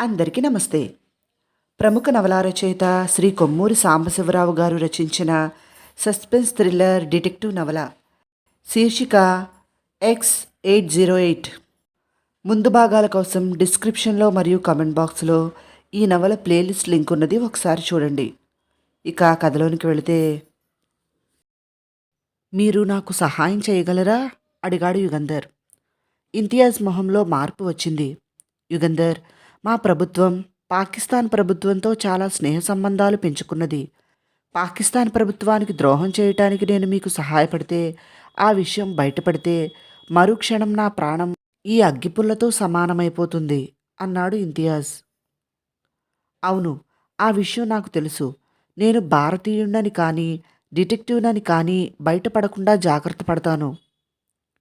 అందరికీ నమస్తే. ప్రముఖ నవలా రచయిత శ్రీ కొమ్మూరి సాంబశివరావు గారు రచించిన సస్పెన్స్ థ్రిల్లర్ డిటెక్టివ్ నవల. శీర్షిక ఎక్స్ ఎయిట్ జీరో ఎయిట్. ముందు భాగాల కోసం డిస్క్రిప్షన్లో మరియు కమెంట్ బాక్స్లో ఈ నవల ప్లేలిస్ట్ లింక్ ఉన్నది ఒకసారి చూడండి. ఇక కథలోనికి వెళితే మీరు నాకు సహాయం చేయగలరా? అడిగాడు యుగంధర్. ఇంతియాజ్ మొహంలో మార్పు వచ్చింది. యుగంధర్ మా ప్రభుత్వం పాకిస్తాన్ ప్రభుత్వంతో చాలా స్నేహ సంబంధాలు పెంచుకున్నది. పాకిస్తాన్ ప్రభుత్వానికి ద్రోహం చేయటానికి నేను మీకు సహాయపడితే ఆ విషయం బయటపడితే మరుక్షణం నా ప్రాణం ఈ అగ్గిపుల్లతో సమానమైపోతుంది అన్నాడు ఇంతియాజ్. అవును ఆ విషయం నాకు తెలుసు. నేను భారతీయుడని కానీ డిటెక్టివ్నని కానీ బయటపడకుండా జాగ్రత్త పడతాను.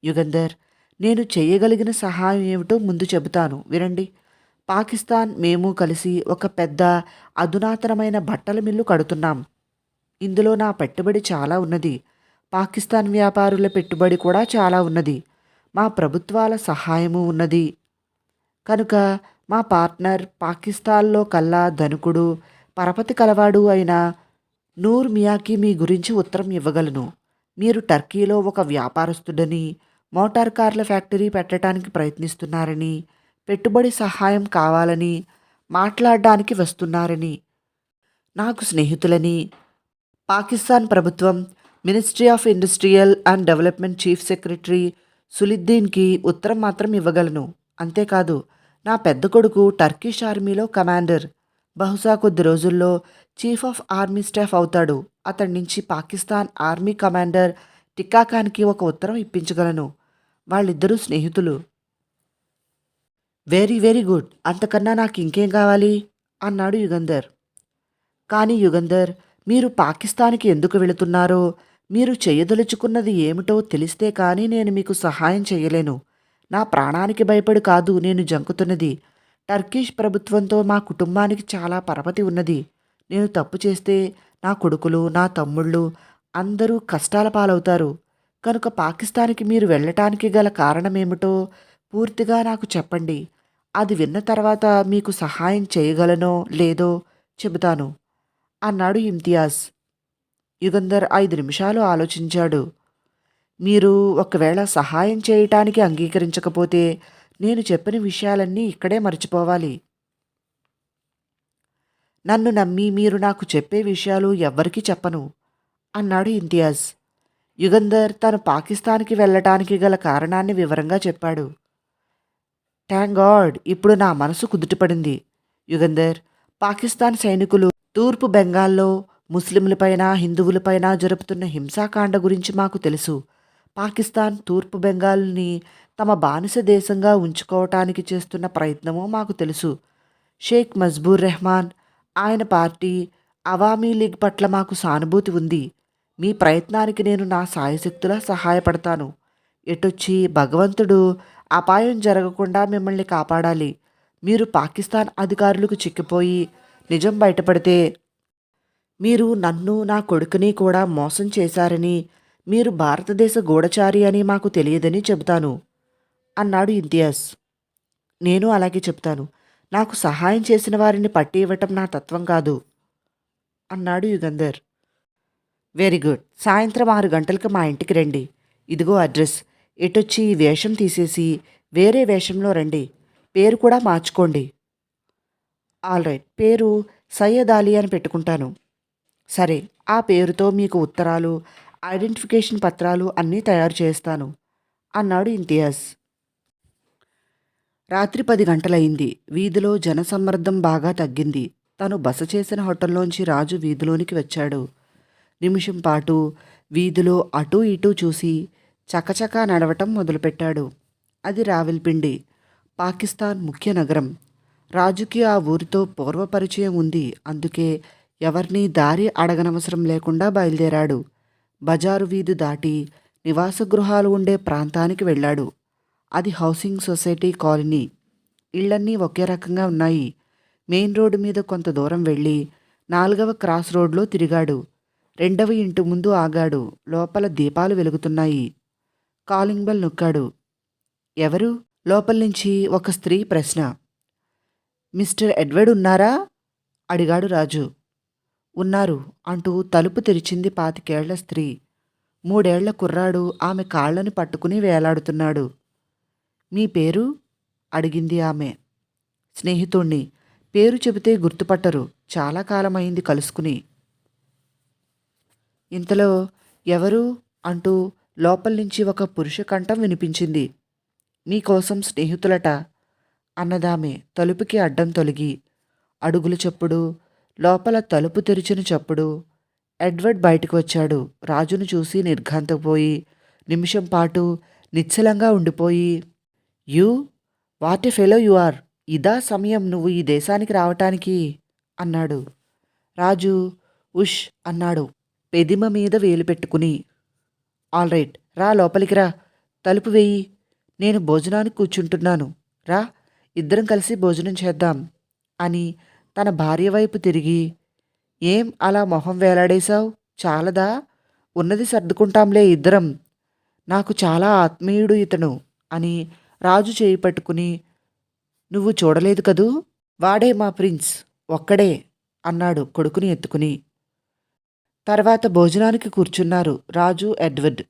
యుగంధర్ నేను చేయగలిగిన సహాయం ఏమిటో ముందు చెబుతాను. వినండి. పాకిస్తాన్ మేము కలిసి ఒక పెద్ద అధునాతనమైన బట్టల మిల్లు కడుతున్నాం. ఇందులో నా పెట్టుబడి చాలా ఉన్నది. పాకిస్తాన్ వ్యాపారుల పెట్టుబడి కూడా చాలా ఉన్నది. మా ప్రభుత్వాల సహాయము ఉన్నది. కనుక మా పార్ట్నర్ పాకిస్తాన్లో కల్లా ధనుకుడు పరపతి కలవాడు అయిన నూర్ మియాకి మీ గురించి ఉత్తరం ఇవ్వగలను. మీరు టర్కీలో ఒక వ్యాపారస్తుడని మోటార్ కార్ల ఫ్యాక్టరీ పెట్టడానికి ప్రయత్నిస్తున్నారని పెట్టుబడి సహాయం కావాలని మాట్లాడడానికి వస్తున్నారని. నాకు స్నేహితులని పాకిస్తాన్ ప్రభుత్వం ministry of industrial and development chief secretary సులిద్దీన్కి ఉత్తరం మాత్రం ఇవ్వగలను. అంతేకాదు నా పెద్ద కొడుకు టర్కిష్ ఆర్మీలో కమాండర్. బహుశా కొద్ది రోజుల్లో చీఫ్ ఆఫ్ ఆర్మీ స్టాఫ్ అవుతాడు. అతడి నుంచి పాకిస్తాన్ ఆర్మీ కమాండర్ టిక్కాఖాన్కి ఒక ఉత్తరం ఇప్పించగలను. వాళ్ళిద్దరూ స్నేహితులు. Very very good. అంతకన్నా నాకు ఇంకేం కావాలి? అన్నాడు యుగంధర్. కానీ యుగంధర్ మీరు పాకిస్తాన్కి ఎందుకు వెళుతున్నారో మీరు చేయదలుచుకున్నది ఏమిటో తెలిస్తే కానీ నేను మీకు సహాయం చేయలేను. నా ప్రాణానికి భయపడి కాదు నేను జంకుతున్నది. టర్కిష్ ప్రభుత్వంతో మా కుటుంబానికి చాలా పరపతి ఉన్నది. నేను తప్పు చేస్తే నా కొడుకులు నా తమ్ముళ్ళు అందరూ కష్టాల పాలవుతారు. కనుక పాకిస్తాన్కి మీరు వెళ్ళటానికి గల కారణమేమిటో పూర్తిగా నాకు చెప్పండి. అది విన్న తర్వాత మీకు సహాయం చేయగలనో లేదో చెబుతాను అన్నాడు ఇమ్తియాజ్ యుగంధర్ ఐదు నిమిషాలు ఆలోచించాడు. మీరు ఒకవేళ సహాయం చేయటానికి అంగీకరించకపోతే నేను చెప్పిన విషయాలన్నీ ఇక్కడే మర్చిపోవాలి. నన్ను నమ్మి మీరు నాకు చెప్పే విషయాలు ఎవ్వరికీ చెప్పను అన్నాడు ఇంతియాజ్. యుగంధర్ తను పాకిస్తాన్కి వెళ్ళటానికి గల కారణాన్ని వివరంగా చెప్పాడు. థ్యాంక్ గాడ్ ఇప్పుడు నా మనసు కుదుటపడింది. యుగంధర్ పాకిస్తాన్ సైనికులు తూర్పు బెంగాల్లో ముస్లింలపైన హిందువులపైన జరుపుతున్న హింసాకాండ గురించి మాకు తెలుసు. పాకిస్తాన్ తూర్పు బెంగాల్ని తమ బానిస దేశంగా ఉంచుకోవటానికి చేస్తున్న ప్రయత్నమో మాకు తెలుసు. షేక్ మజ్బూర్ రెహమాన్ ఆయన పార్టీ అవామీ లీగ్ పట్ల మాకు సానుభూతి ఉంది. మీ ప్రయత్నానికి నేను నా సాయశక్తులా సహాయపడతాను. ఎటొచ్చి భగవంతుడు అపాయం జరగకుండా మిమ్మల్ని కాపాడాలి. మీరు పాకిస్తాన్ అధికారులకు చిక్కిపోయి నిజం బయటపడితే మీరు నన్ను నా కొడుకుని కూడా మోసం చేశారని మీరు భారతదేశ గూఢచారి అని మాకు తెలియదని చెబుతాను అన్నాడు ఇంతియాజ్. నేను అలాగే చెప్తాను నాకు సహాయం చేసిన వారిని పట్టి ఇవ్వటం నా తత్వం కాదు అన్నాడు యుగంధర్. Very good. సాయంత్రం ఆరు గంటలకు మా ఇంటికి రండి. ఇదిగో అడ్రస్. ఎటొచ్చి ఈ వేషం తీసేసి వేరే వేషంలో రండి. పేరు కూడా మార్చుకోండి. All right. పేరు సయ్యద్ అలీ అని పెట్టుకుంటాను. సరే ఆ పేరుతో మీకు ఉత్తరాలు ఐడెంటిఫికేషన్ పత్రాలు అన్నీ తయారు చేస్తాను. అన్నాడు ఇంతియాజ్. రాత్రి పది గంటలయింది వీధిలో జనసమ్మర్దం బాగా తగ్గింది. తను బస చేసిన హోటల్లోంచి రాజు వీధిలోనికి వచ్చాడు. నిమిషం పాటు వీధిలో అటూ ఇటూ చూసి చకచకా నడవటం మొదలుపెట్టాడు. అది రావిల్పిండి. పాకిస్తాన్ ముఖ్య నగరం. రాజుకి ఆ ఊరితో పూర్వపరిచయం ఉంది. అందుకే ఎవరినీ దారి అడగనవసరం లేకుండా బయలుదేరాడు. బజారు వీధి దాటి నివాస గృహాలు ఉండే ప్రాంతానికి వెళ్ళాడు. అది హౌసింగ్ సొసైటీ కాలనీ. ఇళ్ళన్నీ ఒకే రకంగా ఉన్నాయి. మెయిన్ రోడ్డు మీద కొంత దూరం వెళ్ళి నాలుగవ క్రాస్ రోడ్లో తిరిగాడు. రెండవ ఇంటి ముందు ఆగాడు. లోపల దీపాలు వెలుగుతున్నాయి. కాలింగ్ బెల్ నొక్కాడు. ఎవరు? లోపల నుంచి ఒక స్త్రీ ప్రశ్న. మిస్టర్ ఎడ్వర్డ్ ఉన్నారా? అడిగాడు రాజు. ఉన్నారు అంటూ తలుపు తెరిచింది పాతికేళ్ళ స్త్రీ. మూడేళ్ళ కుర్రాడు ఆమె కాళ్ళని పట్టుకుని వేలాడుతున్నాడు. మీ పేరు? అడిగింది ఆమె. స్నేహితుణ్ణి. పేరు చెబితే గుర్తుపట్టరు. చాలా కాలమైంది కలుసుకుని. ఇంతలో ఎవరు? అంటూ లోపల నుంచి ఒక పురుష కంఠం వినిపించింది. మీకోసం స్నేహితులట అన్నదామె తలుపుకి అడ్డం తొలగి అడుగులు చప్పుడు లోపల తలుపు తెరిచిన చప్పుడు ఎడ్వర్డ్ బయటకు వచ్చాడు. రాజును చూసి నిర్ఘాంతపోయి నిమిషం పాటు నిశ్చలంగా ఉండిపోయి you what a fellow you are? ఇదా సమయం నువ్వు ఈ దేశానికి రావటానికి? అన్నాడు. రాజు ఉష్ అన్నాడు. పెదిమ మీద వేలు పెట్టుకుని ఆల్ రైట్. రా లోపలికి రా. తలుపు వేయి. నేను భోజనానికి కూర్చుంటున్నాను. రా ఇద్దరం కలిసి భోజనం చేద్దాం అని తన భార్య వైపు తిరిగి ఏం అలా మొహం వేలాడేశావు? చాలదా? ఉన్నది సర్దుకుంటాంలే ఇద్దరం. నాకు చాలా ఆత్మీయుడు ఇతను అని రాజు చేయి పట్టుకుని నువ్వు చూడలేదు కదూ? వాడే మా ప్రిన్స్. ఒక్కడే అన్నాడు కొడుకుని ఎత్తుకుని. తర్వాత భోజనానికి కూర్చున్నారు రాజు ఎడ్వర్డ్.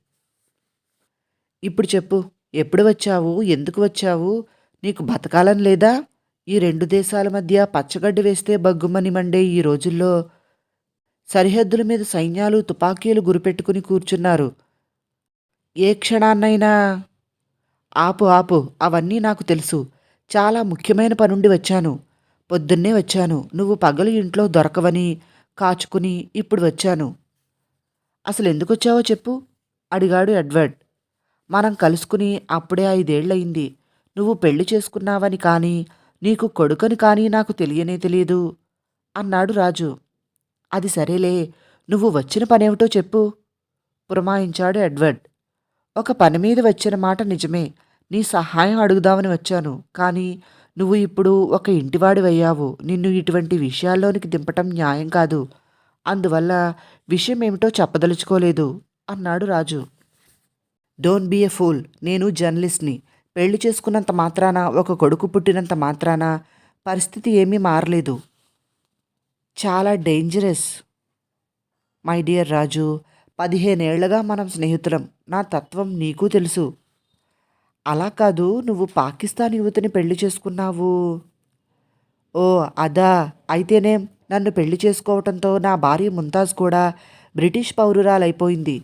ఇప్పుడు చెప్పు ఎప్పుడు వచ్చావు? ఎందుకు వచ్చావు? నీకు బతకాలని లేదా? ఈ రెండు దేశాల మధ్య పచ్చగడ్డి వేస్తే బగ్గుమని మండే ఈ రోజుల్లో సరిహద్దుల మీద సైన్యాలు తుపాకీలు గురిపెట్టుకుని కూర్చున్నారు. ఏ క్షణాన్నైనా? ఆపు ఆపు అవన్నీ నాకు తెలుసు. చాలా ముఖ్యమైన పనుండి వచ్చాను. పొద్దున్నే వచ్చాను. నువ్వు పగలు ఇంట్లో దొరకవని కాచుకుని ఇప్పుడు వచ్చాను. అసలు ఎందుకు వచ్చావో చెప్పు అడిగాడు ఎడ్వర్డ్. మనం కలుసుకుని అప్పుడే ఐదేళ్ళయింది నువ్వు పెళ్ళి చేసుకున్నావని కానీ నీకు కొడుకని కానీ నాకు తెలియనే తెలియదు అన్నాడు రాజు. అది సరేలే నువ్వు వచ్చిన పనేమిటో చెప్పు పురమాయించాడు ఎడ్వర్డ్. ఒక పని మీద వచ్చిన మాట నిజమే నీ సహాయం అడుగుదామని వచ్చాను కానీ నువ్వు ఇప్పుడు ఒక ఇంటివాడివయ్యావు. నిన్ను ఇటువంటి విషయాల్లోనికి దింపటం న్యాయం కాదు. అందువల్ల విషయం ఏమిటో చెప్పదలుచుకోలేదు అన్నాడు Raju. Don't be a fool. నేను జర్నలిస్ట్ని. పెళ్ళి చేసుకున్నంత మాత్రాన ఒక కొడుకు పుట్టినంత మాత్రాన పరిస్థితి ఏమీ మారలేదు. చాలా డేంజరస్. మై డియర్ రాజు పదిహేనేళ్ళుగా మనం స్నేహితులం. నా తత్వం నీకు తెలుసు. అలా కాదు నువ్వు పాకిస్తాన్ యువతిని పెళ్ళి చేసుకున్నావు. ఓ అదా. అయితేనే నన్ను పెళ్ళి చేసుకోవటంతో నా భార్య ముంతాజ్ కూడా బ్రిటిష్ పౌరురాలైపోయింది.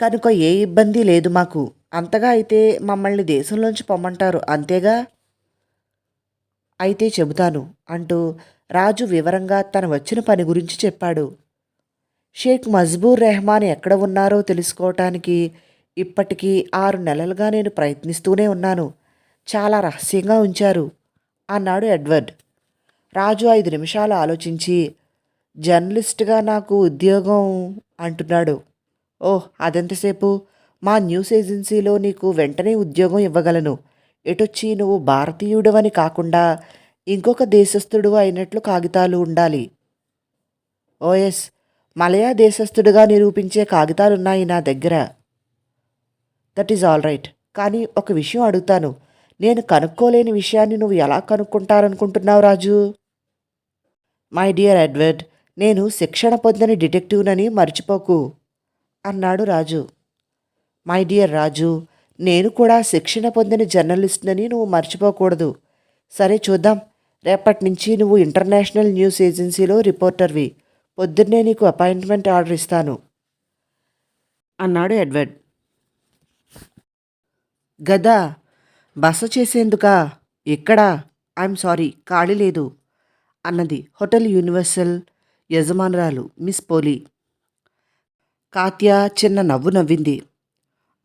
కనుక ఏ ఇబ్బంది లేదు మాకు. అంతగా అయితే మమ్మల్ని దేశంలోంచి పొమ్మంటారు అంతేగా? అయితే చెబుతాను అంటూ రాజు వివరంగా తన వచ్చిన పని గురించి చెప్పాడు. షేక్ మజ్బూర్ రెహమాన్ ఎక్కడ ఉన్నారో తెలుసుకోవటానికి ఇప్పటికీ ఆరు నెలలుగా నేను ప్రయత్నిస్తూనే ఉన్నాను. చాలా రహస్యంగా ఉంచారు అన్నాడు ఎడ్వర్డ్. రాజు ఐదు నిమిషాలు ఆలోచించి జర్నలిస్ట్గా నాకు ఉద్యోగం అంటున్నాడు. ఓహ్ అదెంతసేపు? మా న్యూస్ ఏజెన్సీలో నీకు వెంటనే ఉద్యోగం ఇవ్వగలను. ఎటొచ్చి నువ్వు భారతీయుడవని కాకుండా ఇంకొక దేశస్థుడు అయినట్లు కాగితాలు ఉండాలి. ఓఎస్ మలయా దేశస్థుడిగా నిరూపించే కాగితాలున్నాయి నా దగ్గర. దట్ ఈజ్ ఆల్ రైట్ కానీ ఒక విషయం అడుగుతాను. నేను కనుక్కోలేని విషయాన్ని నువ్వు ఎలా కనుక్కుంటారనుకుంటున్నావు రాజు? మై డియర్ ఎడ్వర్డ్ నేను శిక్షణ పొందని డిటెక్టివ్నని మర్చిపోకు అన్నాడు రాజు. మై డియర్ రాజు నేను కూడా శిక్షణ పొందిన జర్నలిస్ట్నని నువ్వు మర్చిపోకూడదు. సరే చూద్దాం. రేపటి నుంచి నువ్వు ఇంటర్నేషనల్ న్యూస్ ఏజెన్సీలో రిపోర్టర్వి. పొద్దున్నే నీకు అపాయింట్మెంట్ ఆర్డర్ ఇస్తాను అన్నాడు ఎడ్వర్డ్ గదా బస చేసేందుకా? ఎక్కడా? ఐఎమ్ సారీ ఖాళీ లేదు అన్నది హోటల్ యూనివర్సల్ యజమానురాలు మిస్ పోలీ. కాత్య చిన్న నవ్వు నవ్వింది.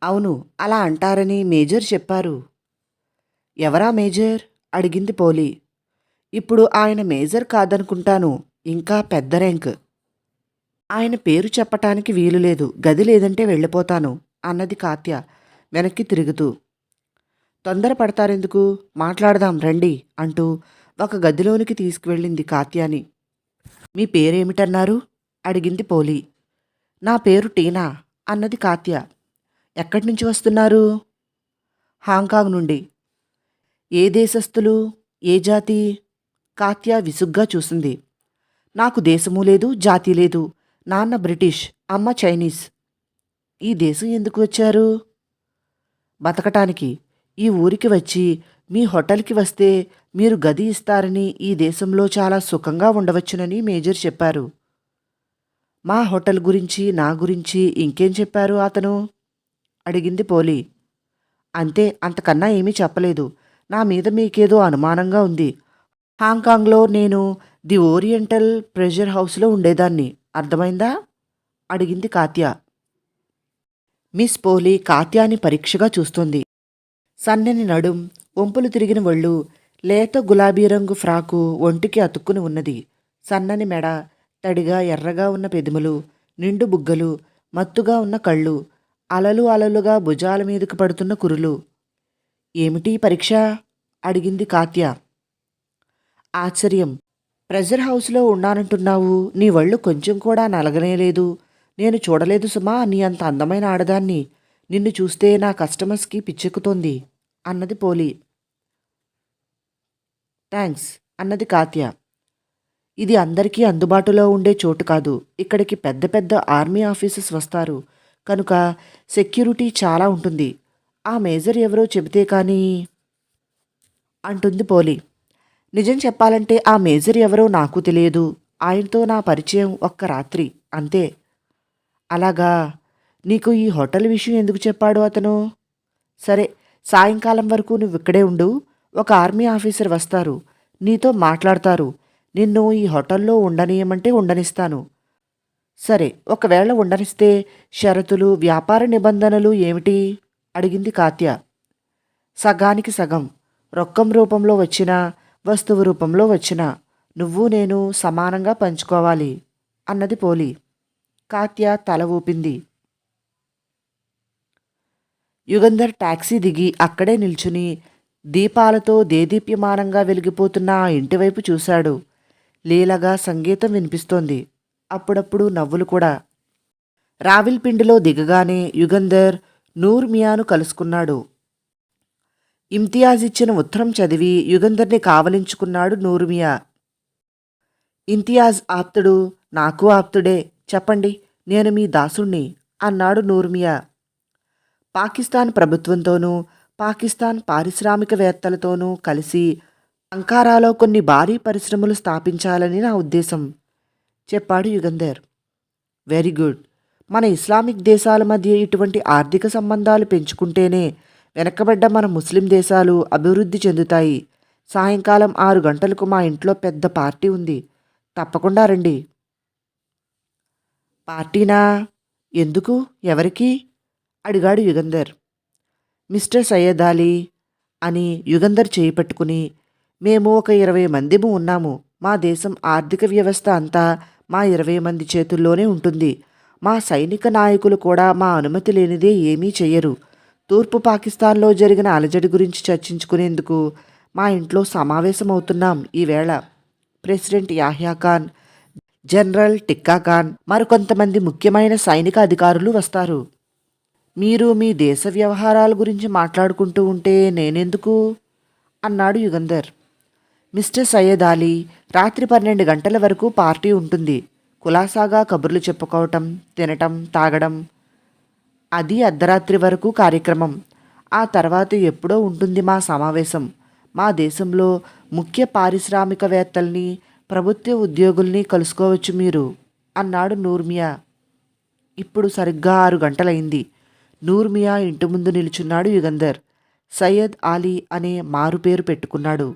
అవును అలా అంటారని మేజర్ చెప్పారు. ఎవరా మేజర్? అడిగింది పోలి. ఇప్పుడు ఆయన మేజర్ కాదనుకుంటాను ఇంకా పెద్ద ర్యాంక్. ఆయన పేరు చెప్పటానికి వీలు లేదు గది లేదంటే వెళ్ళిపోతాను అన్నది కాత్య వెనక్కి తిరుగుతూ. తొందరపడతారెందుకు? మాట్లాడదాం రండి అంటూ ఒక గదిలోనికి తీసుకువెళ్ళింది కాత్యాని. మీ పేరేమిటన్నారు? అడిగింది పోలి. నా పేరు టీనా అన్నది కాత్య. ఎక్కడి నుంచి వస్తున్నారు? హాంకాంగ్ నుండి. ఏ దేశస్థులు? ఏ జాతి? కాత్య విసుగ్గా చూసింది. నాకు దేశము లేదు జాతి లేదు. నాన్న బ్రిటిష్ అమ్మ చైనీస్. ఈ దేశం ఎందుకు వచ్చారు? బతకటానికి. ఈ ఊరికి వచ్చి మీ హోటల్కి వస్తే మీరు గది ఇస్తారని ఈ దేశంలో చాలా సుఖంగా ఉండవచ్చునని మేజర్ చెప్పారు. మా హోటల్ గురించి నా గురించి ఇంకేం చెప్పారు అతను? అడిగింది పోలి. అంతే అంతకన్నా ఏమీ చెప్పలేదు. నా మీద మీకేదో అనుమానంగా ఉంది. హాంకాంగ్లో నేను ది ఓరియంటల్ ప్రెజర్ హౌస్లో ఉండేదాన్ని. అర్థమైందా? అడిగింది కాత్య. మిస్ పోలి కాత్యాని పరీక్షగా చూస్తుంది. సన్నని నడుం వంపులు తిరిగిన ఒళ్ళు లేత గులాబీ రంగు ఫ్రాకు ఒంటికి అతుక్కుని ఉన్నది. సన్నని మెడ తడిగా ఎర్రగా ఉన్న పెదిములు నిండు బుగ్గలు మత్తుగా ఉన్న కళ్ళు అలలు అలలుగా భుజాల మీదకు పడుతున్న కురులు. ఏమిటి పరీక్ష? అడిగింది కాత్య. ఆశ్చర్యం. ప్రెజర్ హౌస్లో ఉన్నానంటున్నావు. నీ వళ్ళు కొంచెం కూడా నలగనేలేదు. నేను చూడలేదు సుమా నీ అంత అందమైన ఆడదాన్ని. నిన్ను చూస్తే నా కస్టమర్స్కి పిచ్చెక్కుతోంది అన్నది పోలి. థ్యాంక్స్ అన్నది కాత్య ఇది అందరికీ అందుబాటులో ఉండే చోటు కాదు. ఇక్కడికి పెద్ద పెద్ద ఆర్మీ ఆఫీసర్స్ వస్తారు. కనుక సెక్యూరిటీ చాలా ఉంటుంది. ఆ మేజర్ ఎవరో చెబితే కానీ అంటుంది పోలి. నిజం చెప్పాలంటే ఆ మేజర్ ఎవరో నాకు తెలియదు. ఆయనతో నా పరిచయం ఒక్క రాత్రి అంతే. అలాగా నీకు ఈ హోటల్ విషయం ఎందుకు చెప్పాడు అతను? సరే సాయంకాలం వరకు నువ్వు ఇక్కడే ఉండు ఒక ఆర్మీ ఆఫీసర్ వస్తారు నీతో మాట్లాడతారు నిన్ను ఈ హోటల్లో ఉండనీయమంటే ఉండనిస్తాను. సరే ఒకవేళ ఉండనిస్తే షరతులు వ్యాపార నిబంధనలు ఏమిటి? అడిగింది కాత్య. సగానికి సగం రొక్కం రూపంలో వచ్చినా వస్తువు రూపంలో వచ్చినా నువ్వు నేను సమానంగా పంచుకోవాలి అన్నది పోలి. కాత్య తల ఊపింది. యుగంధర్ టాక్సీ దిగి అక్కడే నిల్చుని దీపాలతో దేదీప్యమానంగా వెలిగిపోతున్న ఆ ఇంటివైపు చూశాడు. లీలగా సంగీతం వినిపిస్తోంది. అప్పుడప్పుడు నవ్వులు కూడా. రావిల్పిండిలో దిగగానే యుగంధర్ నూర్మియాను కలుసుకున్నాడు. ఇమ్తియాజ్ ఇచ్చిన ఉత్తరం చదివి యుగంధర్ని కావలించుకున్నాడు నూర్మియా. ఇంతియాజ్ ఆప్తుడు నాకు ఆప్తుడే చెప్పండి నేను మీ దాసుణ్ణి అన్నాడు నూర్మియా. పాకిస్తాన్ ప్రభుత్వంతోనూ పాకిస్తాన్ పారిశ్రామికవేత్తలతోనూ కలిసి అంకారాలో కొన్ని భారీ పరిశ్రమలు స్థాపించాలని నా ఉద్దేశం. చెప్పాడు యుగంధర్. Very good. మన ఇస్లామిక్ దేశాల మధ్య ఇటువంటి ఆర్థిక సంబంధాలు పెంచుకుంటేనే వెనకబడ్డ మన ముస్లిం దేశాలు అభివృద్ధి చెందుతాయి. సాయంకాలం ఆరు గంటలకు మా ఇంట్లో పెద్ద పార్టీ ఉంది. తప్పకుండా రండి. పార్టీనా? ఎందుకు? ఎవరికి? అడిగాడు యుగంధర్. మిస్టర్ సయ్యద్ అలీ అని యుగంధర్ చేయి పట్టుకుని మేము ఒక ఇరవై మందిము ఉన్నాము. మా దేశం ఆర్థిక వ్యవస్థ అంతా మా ఇరవై మంది చేతుల్లోనే ఉంటుంది. మా సైనిక నాయకులు కూడా మా అనుమతి లేనిదే ఏమీ చెయ్యరు. తూర్పు పాకిస్తాన్లో జరిగిన అలజడి గురించి చర్చించుకునేందుకు మా ఇంట్లో సమావేశమవుతున్నాం ఈవేళ ప్రెసిడెంట్ యాహ్యా ఖాన్ జనరల్ టిక్కా ఖాన్ మరికొంతమంది ముఖ్యమైన సైనిక అధికారులు వస్తారు. మీరు మీ దేశ వ్యవహారాల గురించి మాట్లాడుకుంటూ ఉంటే నేనెందుకు? అన్నాడు యుగంధర్. మిస్టర్ సయ్యద్ అలీ రాత్రి పన్నెండు గంటల వరకు పార్టీ ఉంటుంది. కులాసాగా కబుర్లు చెప్పుకోవటం తినటం తాగడం. అది అర్ధరాత్రి వరకు కార్యక్రమం. ఆ తర్వాత ఎప్పుడో ఉంటుంది మా సమావేశం. మా దేశంలో ముఖ్య పారిశ్రామికవేత్తల్ని ప్రభుత్వ ఉద్యోగుల్ని కలుసుకోవచ్చు మీరు అన్నాడు నూర్మియా. ఇప్పుడు సరిగ్గా ఆరు గంటలైంది. నూర్మియా ఇంటి ముందు నిలుచున్నాడు యుగంధర్. సయ్యద్ ఆలీ అనే మారుపేరు పెట్టుకున్నాడు.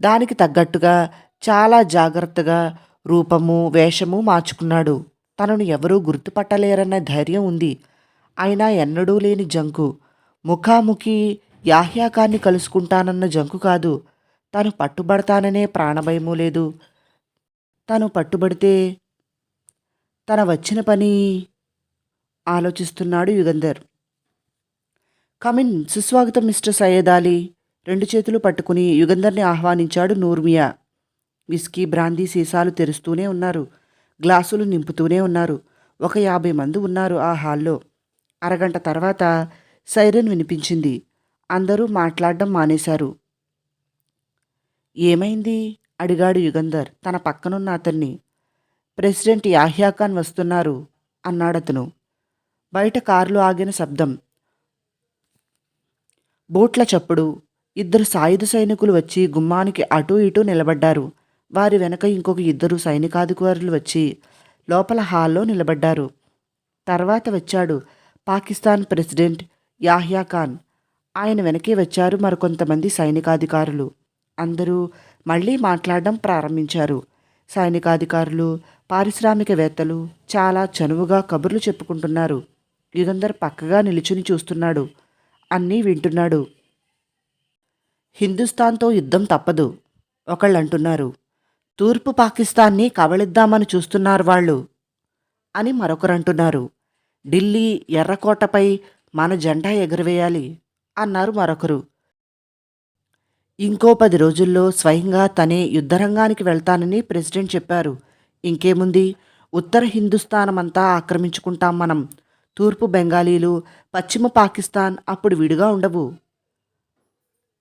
దానికి తగ్గట్టుగా చాలా జాగ్రత్తగా రూపము వేషము మార్చుకున్నాడు. తనను ఎవరూ గుర్తుపట్టలేరన్న ధైర్యం ఉంది. అయినా ఎన్నడూ లేని జంకు. ముఖాముఖి యాహ్యాకాన్ని కలుసుకుంటానన్న జంకు కాదు. తను పట్టుబడతాననే ప్రాణభయము లేదు. తను పట్టుబడితే తన వచ్చిన పని ఆలోచిస్తున్నాడు యుగంధర్. కమిన్ సుస్వాగతం మిస్టర్ సయ్యద్ అలీ. రెండు చేతులు పట్టుకుని యుగంధర్ని ఆహ్వానించాడు నూర్మియా. విస్కీ బ్రాందీ సీసాలు తెరుస్తూనే ఉన్నారు. గ్లాసులు నింపుతూనే ఉన్నారు. ఒక యాభై మంది ఉన్నారు ఆ హాల్లో. అరగంట తర్వాత సైరన్ వినిపించింది. అందరూ మాట్లాడడం మానేశారు. ఏమైంది? అడిగాడు యుగంధర్. తన పక్కనున్న అతన్ని. ప్రెసిడెంట్ యాహ్యాఖాన్ వస్తున్నారు అన్నాడతను. బయట కారులో ఆగిన శబ్దం. బోట్ల చప్పుడు. ఇద్దరు సాయుధ సైనికులు వచ్చి గుమ్మానికి అటూ ఇటూ నిలబడ్డారు. వారి వెనక ఇంకొక ఇద్దరు సైనికాధికారులు వచ్చి లోపల హాల్లో నిలబడ్డారు. తర్వాత వచ్చాడు పాకిస్తాన్ ప్రెసిడెంట్ యాహ్యా ఖాన్. ఆయన వెనకే వచ్చారు మరికొంతమంది సైనికాధికారులు. అందరూ మళ్ళీ మాట్లాడడం ప్రారంభించారు. సైనికాధికారులు పారిశ్రామికవేత్తలు చాలా చనువుగా కబుర్లు చెప్పుకుంటున్నారు. యుగంధర్ పక్కగా నిలుచుని చూస్తున్నాడు. అన్నీ వింటున్నాడు. హిందుస్థాన్తో యుద్ధం తప్పదు ఒకళ్ళు అంటున్నారు తూర్పు పాకిస్తాన్ని కబళిద్దామని చూస్తున్నారు వాళ్ళు అని మరొకరు అంటున్నారు ఢిల్లీ ఎర్రకోటపై మన జెండా ఎగురవేయాలి అన్నారు మరొకరు. ఇంకో పది రోజుల్లో స్వయంగా తనే యుద్ధరంగానికి వెళ్తానని ప్రెసిడెంట్ చెప్పారు. ఇంకేముంది? ఉత్తర హిందుస్థానమంతా ఆక్రమించుకుంటాం మనం. తూర్పు బెంగాలీలు పశ్చిమ పాకిస్తాన్ అప్పుడు విడిగా ఉండవు.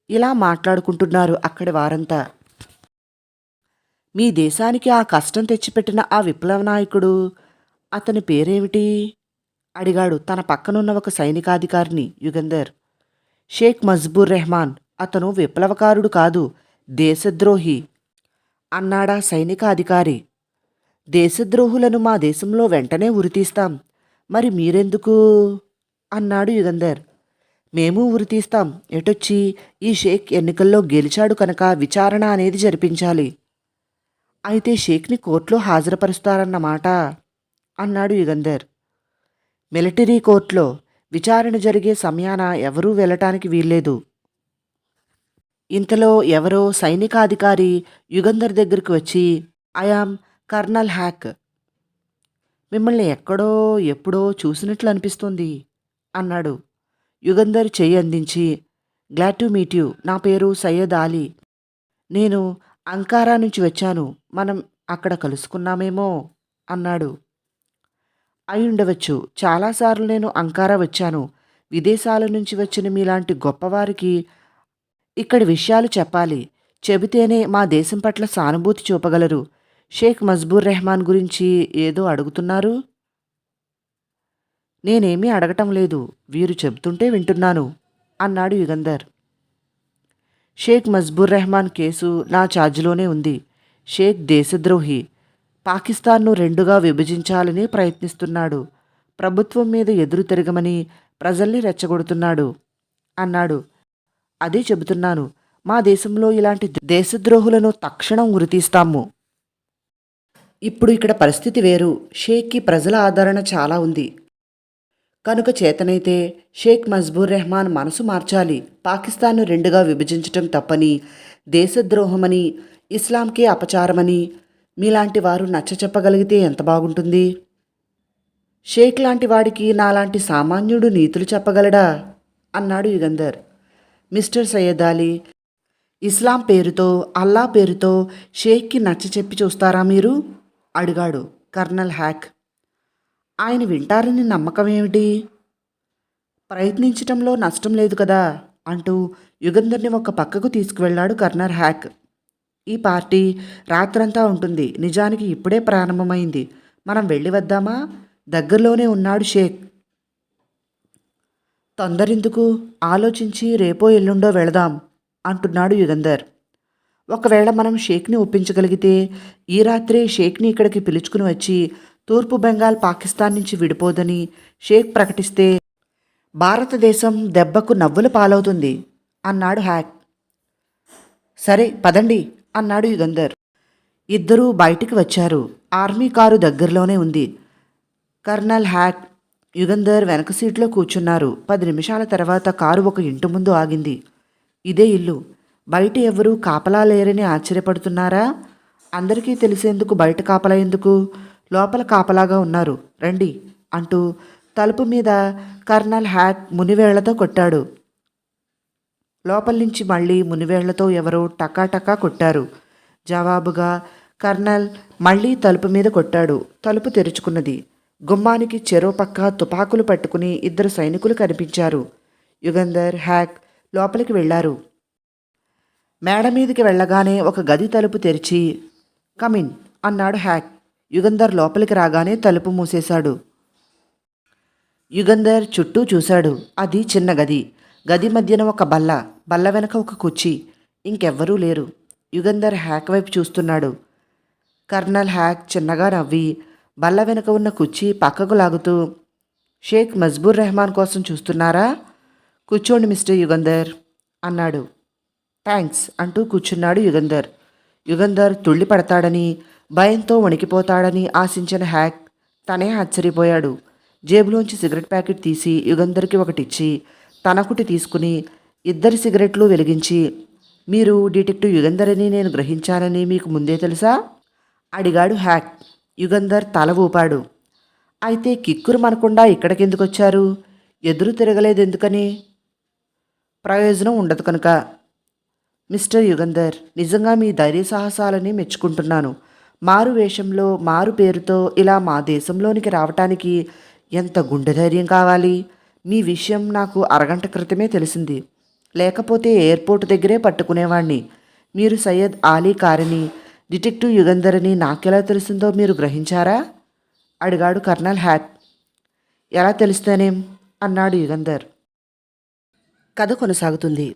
ఇలా మాట్లాడుకుంటున్నారు అక్కడి వారంతా. మీ దేశానికి ఆ కష్టం తెచ్చిపెట్టిన ఆ విప్లవ నాయకుడు అతని పేరేమిటి? అడిగాడు తన పక్కనున్న ఒక సైనికాధికారిని యుగంధర్. షేక్ మజ్బూర్ రెహమాన్ అతను విప్లవకారుడు కాదు దేశద్రోహి. అన్నాడా సైనికాధికారి. దేశద్రోహులను మా దేశంలో వెంటనే ఉరితీస్తాం మరి మీరెందుకు? అన్నాడు యుగంధర్. మేము ఉరితీస్తాం ఎటొచ్చి? ఈ షేక్ ఎన్నికల్లో గెలిచాడు కనుక విచారణ అనేది జరిపించాలి. అయితే షేక్ని కోర్టులో హాజరుపరుస్తారన్నమాట అన్నాడు యుగంధర్. మిలిటరీ కోర్టులో విచారణ జరిగే సమయాన ఎవరూ వెళ్ళటానికి వీల్లేదు. ఇంతలో ఎవరో సైనికాధికారి యుగంధర్ దగ్గరికి వచ్చి ఐఆమ్ కర్నల్ హ్యాక్. మిమ్మల్ని ఎక్కడో ఎప్పుడో చూసినట్లు అనిపిస్తుంది అన్నాడు. యుగంధర్ చెయ్యి అందించి గ్లాడ్ టు మీట్ యూ. నా పేరు సయ్యద్ ఆలీ నేను అంకారా నుంచి వచ్చాను. మనం అక్కడ కలుసుకున్నామేమో అన్నాడు. అయి ఉండవచ్చు. చాలాసార్లు నేను అంకారా వచ్చాను. విదేశాల నుంచి వచ్చిన మీలాంటి గొప్పవారికి ఇక్కడి విషయాలు చెప్పాలి. చెబితేనే మా దేశం పట్ల సానుభూతి చూపగలరు. షేక్ మజ్బూర్ రెహమాన్ గురించి ఏదో అడుగుతున్నారు? నేనేమీ అడగటం లేదు. వీరు చెబుతుంటే వింటున్నాను అన్నాడు యుగంధర్. షేక్ మజ్బూర్ రెహమాన్ కేసు నా ఛార్జ్లోనే ఉంది. షేక్ దేశద్రోహి. పాకిస్తాన్ను రెండుగా విభజించాలని ప్రయత్నిస్తున్నాడు. ప్రభుత్వం మీద ఎదురు తిరగమని ప్రజల్ని రెచ్చగొడుతున్నాడు అన్నాడు. అదే చెబుతున్నాను. మా దేశంలో ఇలాంటి దేశద్రోహులను తక్షణం ఉరితీస్తాము. ఇప్పుడు ఇక్కడ పరిస్థితి వేరు. షేక్కి ప్రజల ఆదరణ చాలా ఉంది. కనుక చేతనైతే షేక్ మజ్బూర్ రెహమాన్ మనసు మార్చాలి. పాకిస్తాన్ను రెండుగా విభజించటం తప్పని దేశద్రోహమని ఇస్లాంకే అపచారమని మీలాంటి వారు నచ్చ చెప్పగలిగితే ఎంత బాగుంటుంది? షేక్ లాంటి వాడికి నాలాంటి సామాన్యుడు నీతులు చెప్పగలడా? అన్నాడు యుగంధర్. మిస్టర్ సయ్యద్ అలీ ఇస్లాం పేరుతో అల్లా పేరుతో షేక్కి నచ్చ చెప్పి చూస్తారా మీరు? అడిగాడు కర్నల్ హ్యాక్. ఆయన వింటారని నమ్మకం ఏమిటి ప్రయత్నించటంలో నష్టం లేదు కదా అంటూ యుగంధర్ని ఒక పక్కకు తీసుకువెళ్ళాడు కర్నర్ హ్యాక్. ఈ పార్టీ రాత్రంతా ఉంటుంది. నిజానికి ఇప్పుడే ప్రారంభమైంది. మనం వెళ్ళి వద్దామా? దగ్గరలోనే ఉన్నాడు షేక్. తొందరెందుకు? ఆలోచించి రేపో ఎల్లుండో వెళదాం అంటున్నాడు యుగంధర్. ఒకవేళ మనం షేక్ని ఒప్పించగలిగితే ఈ రాత్రే షేక్ని ఇక్కడికి పిలుచుకుని వచ్చి తూర్పు బెంగాల్ పాకిస్తాన్ నుంచి విడిపోదని షేక్ ప్రకటిస్తే భారతదేశం దెబ్బకు నవ్వుల పాలవుతుంది అన్నాడు హ్యాక్. సరే పదండి అన్నాడు యుగంధర్. ఇద్దరూ బయటికి వచ్చారు. ఆర్మీ కారు దగ్గరలోనే ఉంది. కర్నల్ హ్యాక్ యుగంధర్ వెనక సీట్లో కూర్చున్నారు. పది నిమిషాల తర్వాత కారు ఒక ఇంటి ముందు ఆగింది. ఇదే ఇల్లు. బయట ఎవరూ కాపలా లేరని ఆశ్చర్యపడుతున్నారా? అందరికీ తెలిసేందుకు బయట కాపలా ఎందుకు? లోపల కాపలాగా ఉన్నారు. రండి అంటూ తలుపు మీద కర్నల్ హ్యాక్ మునివేళ్ళతో కొట్టాడు. లోపల నుంచి మళ్ళీ మునివేళ్ళతో ఎవరో టకాటకా కొట్టారు. జవాబుగా కర్నల్ మళ్ళీ తలుపు మీద కొట్టాడు. తలుపు తెరుచుకున్నది. గుమ్మానికి చెరో పక్క తుపాకులు పట్టుకుని ఇద్దరు సైనికులు కనిపించారు. యుగంధర్ హ్యాక్ లోపలికి వెళ్ళారు మేడ మీదకి వెళ్ళగానే ఒక గది తలుపు తెరిచి కమిన్ అన్నాడు హ్యాక్. యుగంధర్ లోపలికి రాగానే తలుపు మూసేశాడు. యుగంధర్ చుట్టూ చూశాడు. అది చిన్న గది. గది మధ్యన ఒక బల్ల బల్ల వెనక ఒక కుర్చీ. ఇంకెవ్వరూ లేరు. యుగంధర్ హ్యాక్ వైపు చూస్తున్నాడు. కర్నల్ హ్యాక్ చిన్నగా నవ్వి బల్ల వెనుక ఉన్న కుర్చీ పక్కకు లాగుతూ షేక్ మజ్బూర్ రెహమాన్ కోసం చూస్తున్నారా? కూర్చోండి మిస్టర్ యుగంధర్ అన్నాడు. థ్యాంక్స్ అంటూ కూర్చున్నాడు యుగంధర్. యుగంధర్ తుళ్ళి పడతాడని భయంతో వణికిపోతాడని ఆశించిన హ్యాక్ తనే ఆశ్చర్యపోయాడు. జేబులోంచి సిగరెట్ ప్యాకెట్ తీసి యుగంధర్కి ఒకటిచ్చి తనకుటి తీసుకుని ఇద్దరి సిగరెట్లు వెలిగించి మీరు డిటెక్టివ్ యుగంధర్ అని నేను గ్రహించానని మీకు ముందే తెలుసా? అడిగాడు హ్యాక్. యుగంధర్ తల ఊపాడు. అయితే కిక్కురు మనకుండా ఇక్కడికెందుకు వచ్చారు ఎదురు తిరగలేదు ఎందుకని ప్రయోజనం ఉండదు కనుక. మిస్టర్ యుగంధర్ నిజంగా మీ ధైర్య సాహసాలని మెచ్చుకుంటున్నాను. మారు వేషంలో మారు పేరుతో ఇలా మా దేశంలోనికి రావటానికి ఎంత గుండె ధైర్యం కావాలి? మీ విషయం నాకు అరగంట క్రితమే తెలిసింది. లేకపోతే ఎయిర్పోర్ట్ దగ్గరే పట్టుకునేవాణ్ణి. మీరు సయ్యద్ ఆలీ కారిని డిటెక్టివ్ యుగంధర్ అని నాకెలా తెలిసిందో మీరు గ్రహించారా? అడిగాడు కర్నల్ హ్యాక్ ఎలా తెలిస్తేనేం? అన్నాడు యుగంధర్. కథ కొనసాగుతుంది.